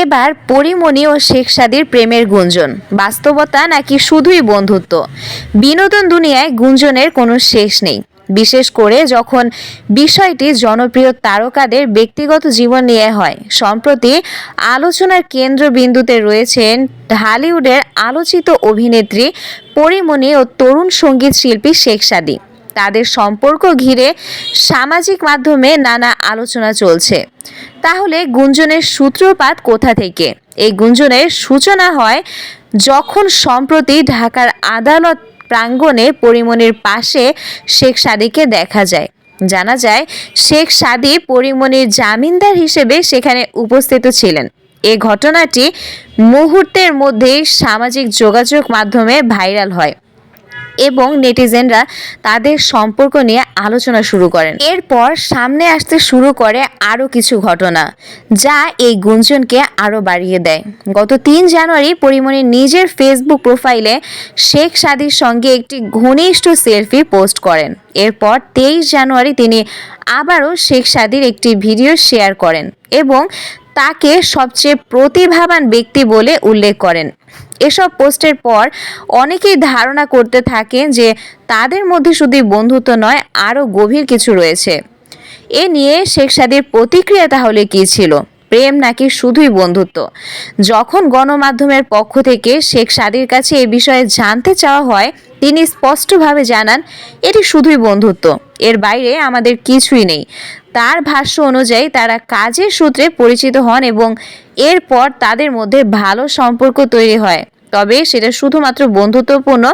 এবার পরিমণি ও শেখ সাদির প্রেমের গুঞ্জন। বাস্তবতা নাকি শুধুই বন্ধুত্ব? বিনোদন দুনিয়ায় গুঞ্জনের কোনো শেষ নেই। বিশেষ করে যখন বিষয়টি জনপ্রিয় তারকাদের ব্যক্তিগত জীবন নিয়ে হয়, সম্প্রতি আলোচনার কেন্দ্রবিন্দুতে রয়েছেন ঢালিউডের আলোচিত অভিনেত্রী পরিমণি ও তরুণ সংগীত শিল্পী শেখ সাদী। তাদের সম্পর্ক ঘিরে সামাজিক মাধ্যমে নানা আলোচনা চলছে। তাহলে গুঞ্জনের সূত্রপাত কোথা থেকে? এই গুঞ্জনের সূচনা হয় যখন সম্প্রতি ঢাকার আদালত প্রাঙ্গণে পরিমণির পাশে শেখ সাদিকে দেখা যায়। জানা যায়, শেখ সাদি পরিমণির জামিনদার হিসেবে সেখানে উপস্থিত ছিলেন। এ ঘটনাটি মুহূর্তের মধ্যেই সামাজিক যোগাযোগ মাধ্যমে ভাইরাল হয়। এবং নেটিজেনরা তাদের সম্পর্ক নিয়ে আলোচনা শুরু করেন। এরপর সামনে আসতে শুরু করে আরও কিছু ঘটনা, যা এই গুঞ্জনকে আরও বাড়িয়ে দেয়। গত তিন জানুয়ারি পরিমণি নিজের ফেসবুক প্রোফাইলে শেখ সাদির সঙ্গে একটি ঘনিষ্ঠ সেলফি পোস্ট করেন। এরপর তেইশ জানুয়ারি তিনি আবারও শেখ সাদির একটি ভিডিও শেয়ার করেন এবং তাকে সবচেয়ে প্রতিভাবান ব্যক্তি বলে উল্লেখ করেন। এসব পোস্টের পর অনেকেই ধারণা করতে থাকেন যে তাদের মধ্যে শুধু বন্ধুত্ব নয়, আরও গভীর কিছু রয়েছে। এ নিয়ে শেখ সাদির প্রতিক্রিয়া তাহলে কী ছিল? প্রেম নাকি শুধুই বন্ধুত্ব? যখন গণমাধ্যমের পক্ষ থেকে শেখ সাদির কাছে এ বিষয়ে জানতে চাওয়া হয়, তিনি স্পষ্টভাবে জানান, এটি শুধুই বন্ধুত্ব। এর বাইরে আমাদের কিছুই নেই। তার ভাষ্য অনুযায়ী তারা কাজের সূত্রে পরিচিত হন এবং এরপর তাদের মধ্যে ভালো সম্পর্ক তৈরি হয়। তবে সেটা শুধুমাত্র বন্ধুত্বপূর্ণ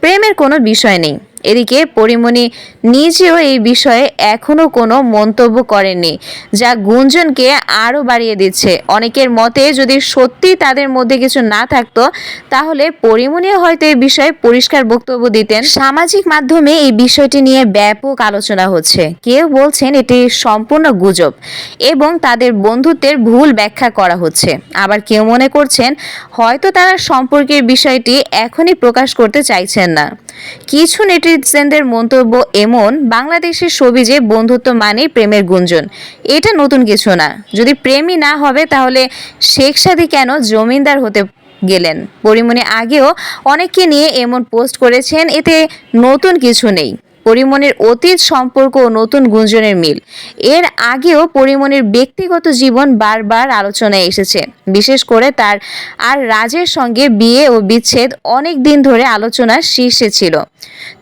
প্রেমের কোনো বিষয় নেই। এদিকে পরিমণি নিজেও এই বিষয়ে এখনও কোনো মন্তব্য করেননি, যা গুঞ্জনকে আরও বাড়িয়ে দিচ্ছে। অনেকের মতে যদি সত্যি তাদের মধ্যে কিছু না থাকতো, তাহলে পরিমণিও হয়তো এই বিষয়ে পরিষ্কার বক্তব্য দিতেন। সামাজিক মাধ্যমে এই বিষয়টি নিয়ে ব্যাপক আলোচনা হচ্ছে। কেউ বলছেন এটি সম্পূর্ণ গুজব এবং তাদের বন্ধুত্বের ভুল ব্যাখ্যা করা হচ্ছে। আবার কেউ মনে করছেন হয়তো তারা সম্পর্কের বিষয়টি এখনই প্রকাশ করতে চাইছেন না। কিছু নেটিজেনদের মন্তব্য এমন, বাংলাদেশের সবিজে বন্ধুত্ব মানেই প্রেমের গুঞ্জন। এটা নতুন কিছু না। যদি প্রেমই না হবে, তাহলে শেখ সাদি কেন জমিদার হতে গেলেন? পরিমণি আগেও অনেককে নিয়ে এমন পোস্ট করেছেন, এতে নতুন কিছু নেই। পরিমণির অতীত সম্পর্ক ও নতুন গুঞ্জনের মিল। এর আগেও পরিমণির ব্যক্তিগত জীবন বারবার আলোচনায় এসেছে। বিশেষ করে তার আর রাজের সঙ্গে বিয়ে ও বিচ্ছেদ অনেক দিন ধরে আলোচনার শীর্ষে ছিল।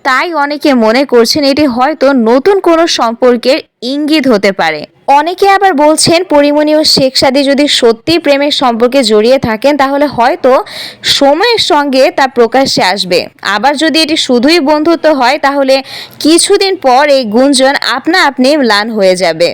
তাই অনেকে মনে করছেন এটি হয়তো নতুন কোনো সম্পর্কের ইঙ্গিত হতে পারে। অনেকে আবার বলছেন, পরিমণি ও শেখ সাদি যদি সত্যি প্রেমের সম্পর্কে জড়িয়ে থাকেন, তাহলে হয়তো সময়ের সঙ্গে তা প্রকাশ্যে আসবে। আবার যদি এটি শুধুই বন্ধুত্ব হয়, তাহলে কিছুদিন পর এই গুঞ্জন আপনা আপনি ম্লান হয়ে যাবে।